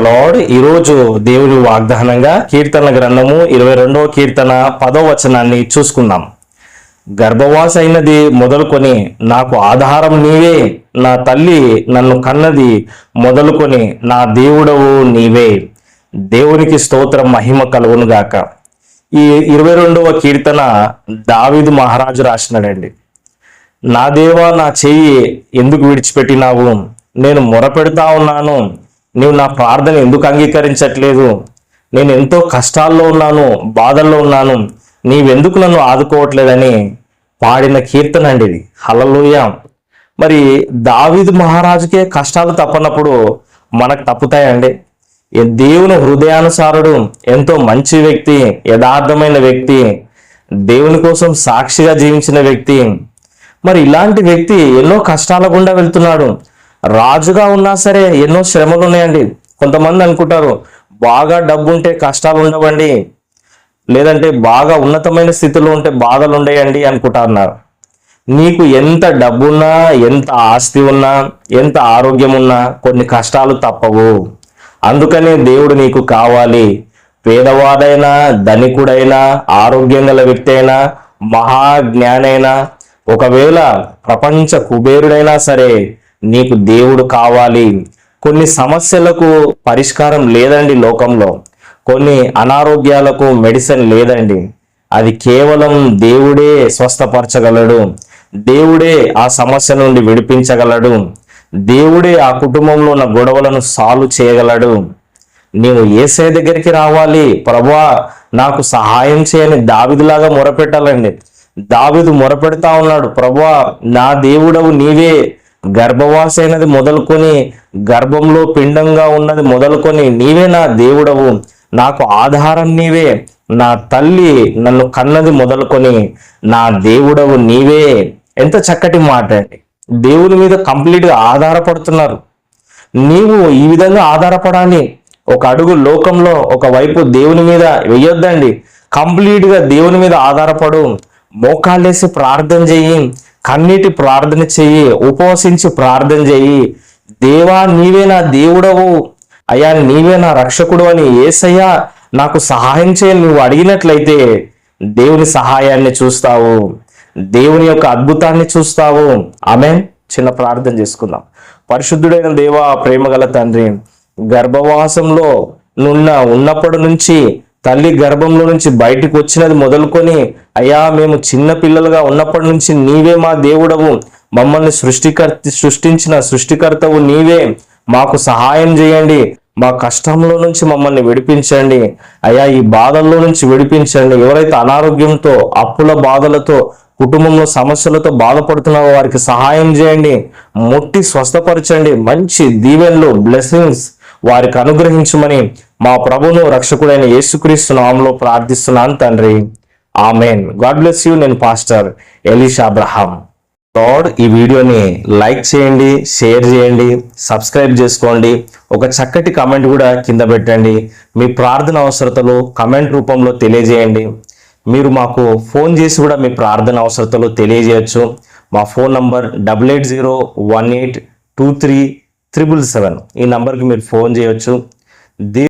Lord ఈరోజు దేవుని వాగ్దానంగా కీర్తన గ్రంథము ఇరవై రెండవ కీర్తన పదో వచనాన్ని చూసుకుందాం. గర్భవాస అయినది మొదలుకొని నాకు ఆధారం నీవే నా తల్లి నన్ను కన్నది మొదలుకొని నా దేవుడవు నీవే. దేవునికి స్తోత్రం మహిమ కలుగును గాక. ఈ ఇరవై రెండవ కీర్తన దావిదు మహారాజు రాసినాడండి. నా దేవా నా చెయ్యి ఎందుకు విడిచిపెట్టినావు? నేను మొరపెడతా ఉన్నాను. నీవు నా ప్రార్థన ఎందుకు అంగీకరించట్లేదు? నేను ఎంతో కష్టాల్లో ఉన్నాను బాధల్లో ఉన్నాను. నీవెందుకు నన్ను ఆదుకోవట్లేదని పాడిన కీర్తన అండి ఇది. హలలోయ మరి దావీదు మహారాజుకే కష్టాలు తప్పనప్పుడు మనకు తప్పుతాయండి. ఈ దేవుని హృదయానుసారుడు ఎంతో మంచి వ్యక్తి యథార్థమైన వ్యక్తి దేవుని కోసం సాక్షిగా జీవించిన వ్యక్తి. మరి ఇలాంటి వ్యక్తి ఎన్నో కష్టాల గుండా వెళ్తున్నాడు. రాజుగా ఉన్నా సరే ఎన్నో శ్రమలు ఉన్నాయండి కొంతమంది అనుకుంటారు బాగా డబ్బు ఉంటే కష్టాలు ఉండవండి. లేదంటే బాగా ఉన్నతమైన స్థితిలో ఉంటే బాధలు ఉండేయండి అనుకుంటున్నారు. నీకు ఎంత డబ్బున్నా ఎంత ఆస్తి ఉన్నా ఎంత ఆరోగ్యం ఉన్నా కొన్ని కష్టాలు తప్పవు. అందుకనే దేవుడు నీకు కావాలి. పేదవాడైనా ధనికుడైనా ఆరోగ్యం గల వ్యక్తి అయినా మహాజ్ఞానైనా ఒకవేళ ప్రపంచ కుబేరుడైనా సరే నీకు దేవుడు కావాలి. కొన్ని సమస్యలకు పరిష్కారం లేదండి లోకంలో. కొన్ని అనారోగ్యాలకు మెడిసిన్ లేదండి. అది కేవలం దేవుడే స్వస్థపరచగలడు. దేవుడే ఆ సమస్య నుండి విడిపించగలడు. దేవుడే ఆ కుటుంబంలో ఉన్న గొడవలను సాల్వ్ చేయగలడు. నీవు ఏసే దగ్గరికి రావాలి. ప్రభా నాకు సహాయం చేయని దావిదిలాగా మొరపెట్టాలండి. దావిదు మొరపెడతా ఉన్నాడు. ప్రభా నా దేవుడవు నీవే. గర్భవాసి అయినది మొదలుకొని గర్భంలో పిండంగా ఉన్నది మొదలుకొని నీవే నా దేవుడవు. నాకు ఆధారం నీవే. నా తల్లి నన్ను కన్నది మొదలుకొని నా దేవుడవు నీవే. ఎంత చక్కటి మాట అండి. దేవుని మీద కంప్లీట్గా ఆధారపడుతున్నారు. నీవు ఈ విధంగా ఆధారపడాలి. ఒక అడుగు లోకంలో ఒక వైపు దేవుని మీద వెయ్యొద్దండి కంప్లీట్గా దేవుని మీద ఆధారపడు. మోకాళ్ళేసి ప్రార్థన చెయ్యి కన్నీటి ప్రార్థన చెయ్యి ఉపవసించి ప్రార్థన చెయ్యి దేవా నీవే నా దేవుడవు. అయ్యా నీవే నా రక్షకుడు అని ఏసయ్యా నాకు సహాయం చేయని నువ్వు అడిగినట్లయితే దేవుని సహాయాన్ని చూస్తావు. దేవుని యొక్క అద్భుతాన్ని చూస్తావు. ఆమె చిన్న ప్రార్థన చేసుకుందాం. పరిశుద్ధుడైన దేవా ప్రేమగల తండ్రి గర్భవాసంలో నున్న ఉన్నప్పటి నుంచి తల్లి గర్భంలో నుంచి బయటికి వచ్చినది మొదలుకొని అయ్యా మేము చిన్న పిల్లలుగా ఉన్నప్పటి నుంచి నీవే మా దేవుడవు. మమ్మల్ని సృష్టికర్త సృష్టించిన సృష్టికర్తవు నీవే. మాకు సహాయం చేయండి. మా కష్టంలో నుంచి మమ్మల్ని విడిపించండి. అయ్యా ఈ బాధల్లో నుంచి విడిపించండి. ఎవరైతే అనారోగ్యంతో అప్పుల బాధలతో కుటుంబంలో సమస్యలతో బాధపడుతున్నారో వారికి సహాయం చేయండి. ముట్టి స్వస్థపరచండి. మంచి దీవెనలు బ్లెస్సింగ్స్ వారికి అనుగ్రహించమని మా ప్రభును రక్షకుడైన యేసుక్రీస్తు నామంలో ప్రార్థిస్తున్నాను తండ్రి. ఆమెన్. God bless you. నేను పాస్టర్ ఎలీష్ అబ్రహాం. లార్డ్ ఈ వీడియోని లైక్ చేయండి షేర్ చేయండి సబ్స్క్రైబ్ చేసుకోండి. ఒక చక్కటి కమెంట్ కూడా కింద పెట్టండి. మీ ప్రార్థన అవసరతలు కమెంట్ రూపంలో తెలియజేయండి. మీరు మాకు ఫోన్ చేసి కూడా మీ ప్రార్థన అవసరతలు తెలియజేయచ్చు. మా phone number double eight zero one eight two three triple seven. ఈ నంబర్కి మీరు ఫోన్ చేయొచ్చు. దే